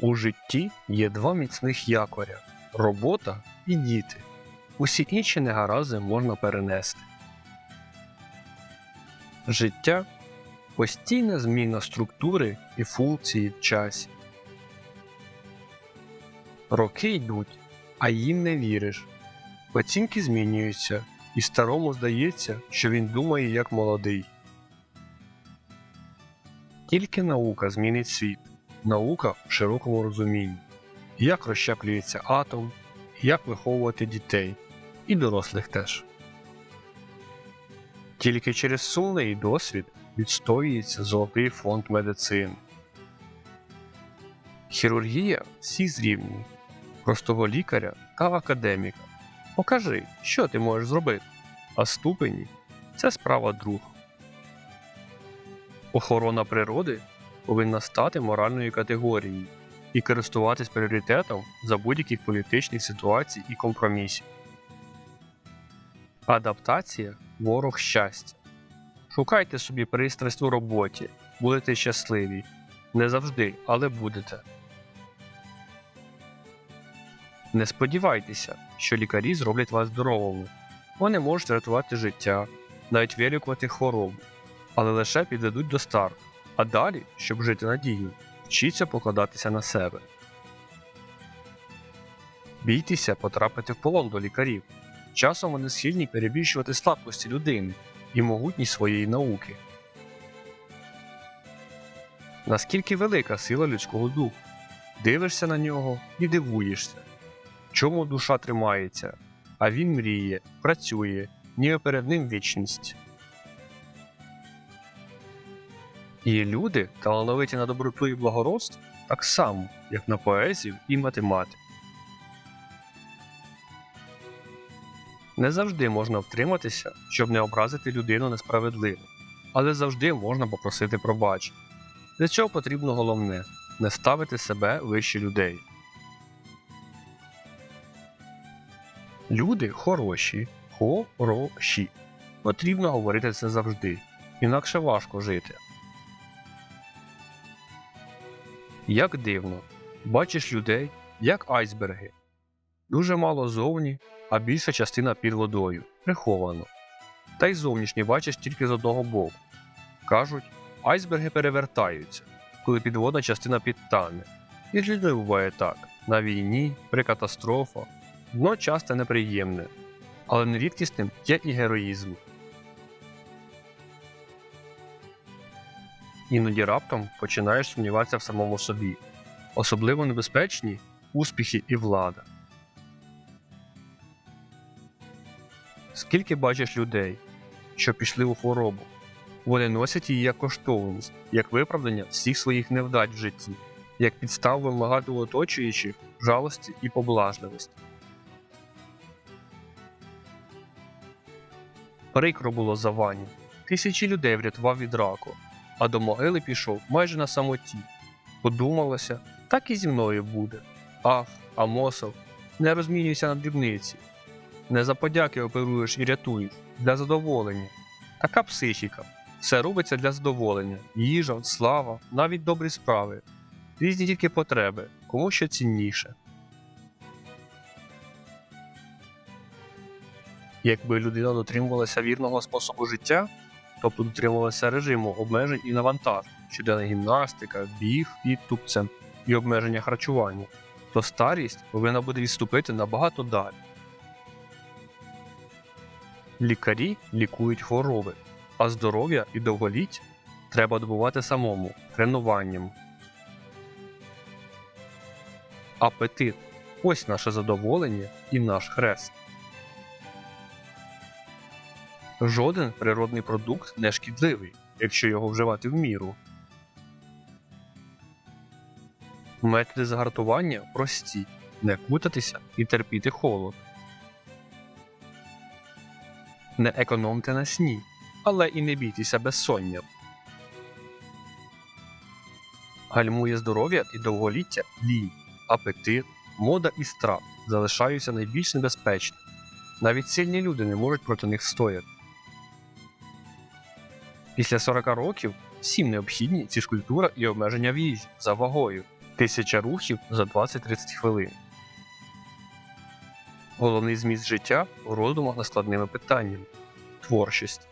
У житті є два міцних якоря робота і діти. Усі інші негаразди можна перенести. Життя постійна зміна структури і функції в часі. Роки йдуть, а їм не віриш. Оцінки змінюються, і старому здається, що він думає як молодий. Тільки наука змінить світ, наука в широкому розумінні, як розщеплюється атом, як виховувати дітей і дорослих теж. Тільки через сумний досвід відстоюється золотий фонд медицини. Хірургія всі зрівнює простого лікаря та академіка. Покажи, що ти можеш зробити, а ступені це справа друг. Охорона природи повинна стати моральною категорією і користуватись пріоритетом за будь-яких політичних ситуацій і компромісів. Адаптація ворог щастя. Шукайте собі пристрасть у роботі, будете щасливі. Не завжди, але будете. Не сподівайтеся, що лікарі зроблять вас здоровими. Вони можуть рятувати життя, навіть вилікувати хворобу, але лише підведуть до старту. А далі, щоб жити надійно, вчіться покладатися на себе. Бійтеся потрапити в полон до лікарів. Часом вони схильні перебільшувати слабкості людини і могутність своєї науки. Наскільки велика сила людського духу? Дивишся на нього і дивуєшся. Чому душа тримається, а він мріє, працює, ніби перед ним вічність. І люди, талановиті на доброту і благородство, так само, як на поезію і математику. Не завжди можна втриматися, щоб не образити людину несправедливо, але завжди можна попросити пробачення. Для цього потрібно головне не ставити себе вище людей. Люди хороші, хороші. Потрібно говорити це завжди, інакше важко жити. Як дивно, бачиш людей, як айсберги. Дуже мало зовні, а більша частина під водою, приховано. Та й зовнішні бачиш тільки з одного боку. Кажуть, айсберги перевертаються, коли підводна частина підтане. І з людьми буває так: на війні, при катастрофах. Дно часто неприємне, але нерідкісним є і героїзм. Іноді раптом починаєш сумніватися в самому собі. Особливо небезпечні успіхи і влада. Скільки бачиш людей, що пішли у хворобу, вони носять її як коштовність, як виправдання всіх своїх невдач в житті, як підставу вимагати у оточуючих жалості і поблажливості. Прикро було за Ваню. Тисячі людей врятував від раку, а до могили пішов майже на самоті. Подумалося, так і зі мною буде. Ах, Амосов, не розмінюйся на дрібниці. Не за подяки оперуєш і рятуєш, для задоволення. Така психіка. Все робиться для задоволення, їжа, слава, навіть добрі справи. Різні тільки потреби, кому що цінніше. Якби людина дотримувалася вірного способу життя, тобто дотримувалася режиму обмежень і навантажень, щоденна гімнастика, біг під тупцем і обмеження харчування, то старість повинна буде відступити набагато далі. Лікарі лікують хвороби, а здоров'я і довголіття треба добувати самому тренуванням. Апетит ось наше задоволення і наш хрест. Жоден природний продукт не шкідливий, якщо його вживати в міру. Методи загартування прості не кутатися і терпіти холод. Не економте на сні, але і не бійтеся безсоння. Гальмує здоров'я і довголіття лінь, апетит, мода і страх залишаються найбільш небезпечними. Навіть сильні люди не можуть проти них стояти. Після 40 років всім необхідні ж і обмеження в їжі за вагою. Тисяча рухів за 20-30 хвилин. Головний зміст життя у роздумах над складними питаннями. Творчість.